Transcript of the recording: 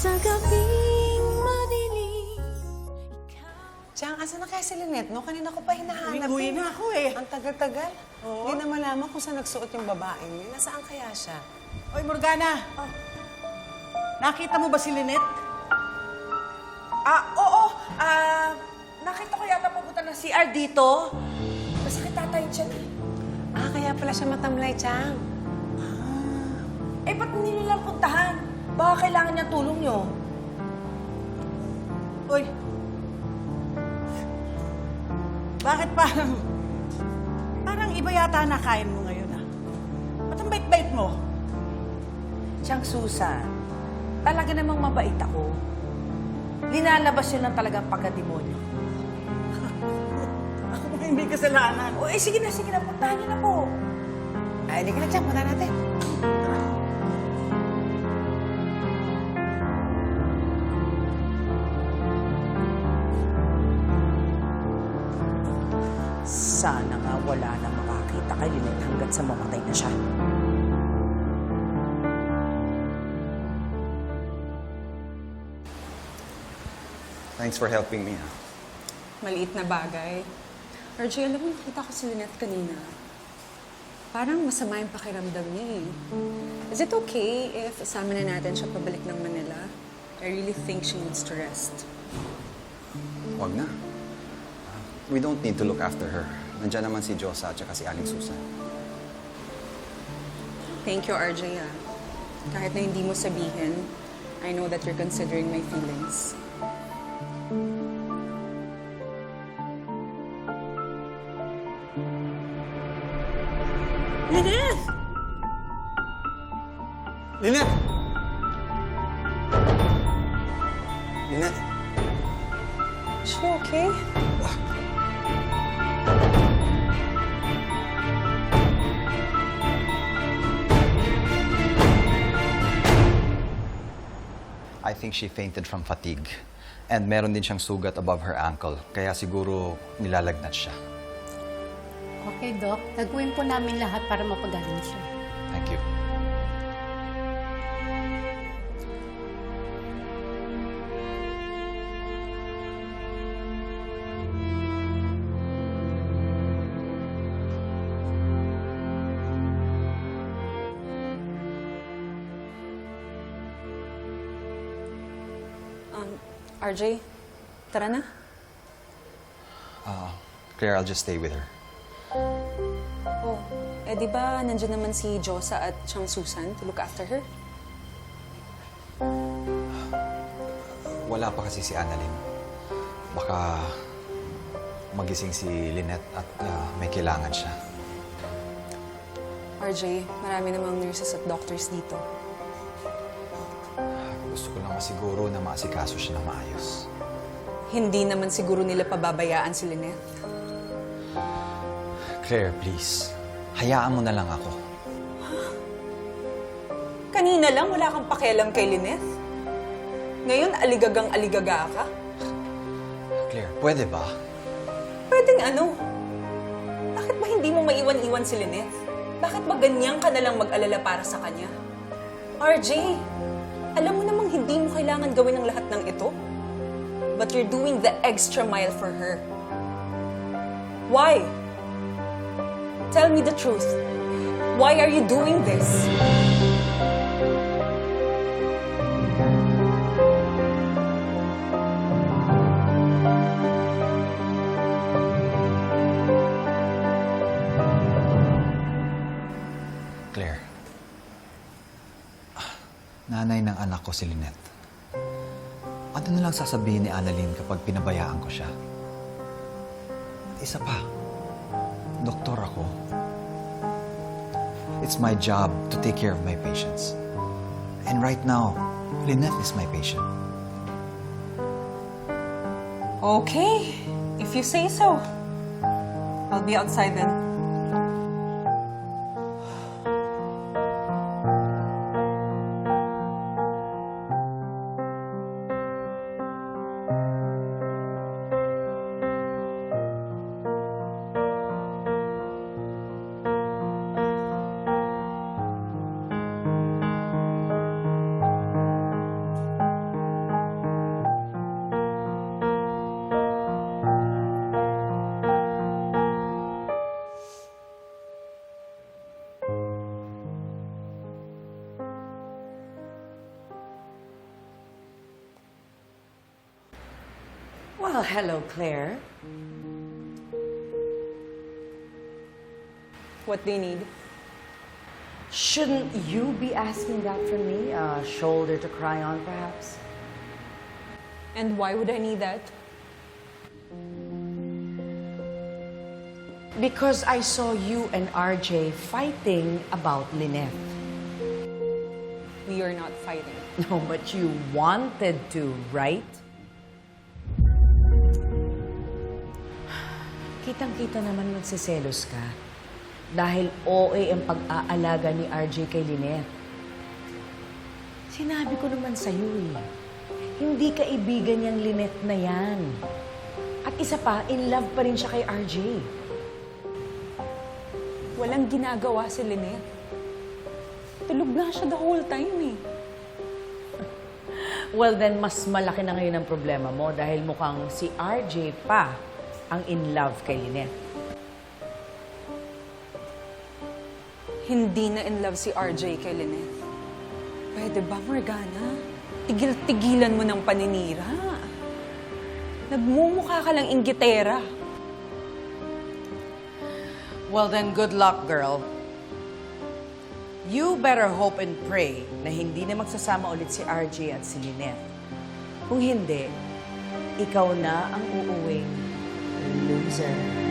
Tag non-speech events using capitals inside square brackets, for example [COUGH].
Sa gabing madilim Chang, asa na kaya si Lynette, no? Kanina ko pa hinahanap. Uwi eh. na ako eh. Ang tagal-tagal. Hindi na malaman kung saan nagsuot yung babaeng yun. Nasaan kaya siya? Oy, Morgana! Nakita mo ba si Lynette? Ah, oo. Ah, nakita ko yata pupunta ng CR dito. Masakit tatay dyan eh. Ah, kaya pala siya matamlay, Chang. Eh, ba't hindi lang puntahan? Baka kailangan niya tulong nyo. Uy! Bakit parang... Parang iba yata na kain mo ngayon ah. Ba't ang bait-bait mo? Siyang Susan, talaga namang mabait ako. Linalabas yun ng talagang pagkademonyo. [LAUGHS] Ako ba hindi kasalanan? O, eh, sige na, sige na. Puntahan niyo na po. Ay, hindi ka na, Chang. Punta natin. Wala na makakita kay Lynette hanggat sa mamatay na siya. Thanks for helping me. ah. Maliit na bagay. RJ, alam mo, nakita ko si Lynette kanina. Parang masama yung pakiramdam niya eh. Is it okay if isama na natin siya pabalik ng Manila? I really think she needs to rest. Huwag na. We don't need to look after her. Nandiyan naman si Josa at saka si Aling Susan. Thank you, RJ ah. Kahit na hindi mo sabihin, I know that you're considering my feelings. Lynette! Lynette! Lynette! Is she okay? I think she fainted from fatigue. And meron din siyang sugat above her ankle. Kaya siguro nilalagnat siya. Okay, Doc. Gagawin po namin lahat para mapagaling siya. Um, RJ, tara na. Uh, Claire, I'll just stay with her. Oh, eh di ba nandiyan naman si Josa at siyang Susan to look after her? Wala pa kasi si Annalyn. Baka magising si Lynette at uh, may kailangan siya. RJ, marami namang nurses at doctors dito. Gusto ko lang masiguro na maasikaso siya ng maayos. Hindi naman siguro nila pababayaan si Lynette. Claire, please. Hayaan mo na lang ako. Kanina lang wala kang pakialam kay Lynette. Ngayon, aligagang aligaga ka. Claire, pwede ba? Pwedeng ano? Bakit ba hindi mo maiwan-iwan si Lynette? Bakit ba ganyan ka nalang mag-alala para sa kanya? RJ, alam mo namang hindi mo kailangan gawin ang lahat ng ito. But you're doing the extra mile for her. Why? Tell me the truth. Why are you doing this? Claire. Nanay ng anak ko si Lynette. Ano na lang sasabihin ni Annalyn kapag pinabayaan ko siya? At isa pa, doktor ako. It's my job to take care of my patients. And right now, Lynette is my patient. Okay, if you say so. I'll be outside then. Well, hello, Claire. What do you need? Shouldn't you be asking that from me? A shoulder to cry on, perhaps? And why would I need that? Because I saw you and RJ fighting about Lynette. We are not fighting. [LAUGHS] No, but you wanted to, right? Kitang-kita naman magsiselos ka. Dahil OA ang pag-aalaga ni RJ kay Lynette. Sinabi ko naman sa'yo eh. Hindi kaibigan niyang Lynette na yan. At isa pa, in love pa rin siya kay RJ. Walang ginagawa si Lynette. Tulog nga siya the whole time eh. [LAUGHS] Well, then, mas malaki na ngayon ang problema mo dahil mukhang si RJ pa ang in love kay Lynette. Hindi na in love si RJ kay Lynette. Pwede ba, Morgana? Tigil-tigilan mo ng paninira. Nagmumukha ka lang inggitera. Well, then, good luck, girl. You better hope and pray na hindi na magsasama ulit si RJ at si Lynette. Kung hindi, ikaw na ang uuwing loser.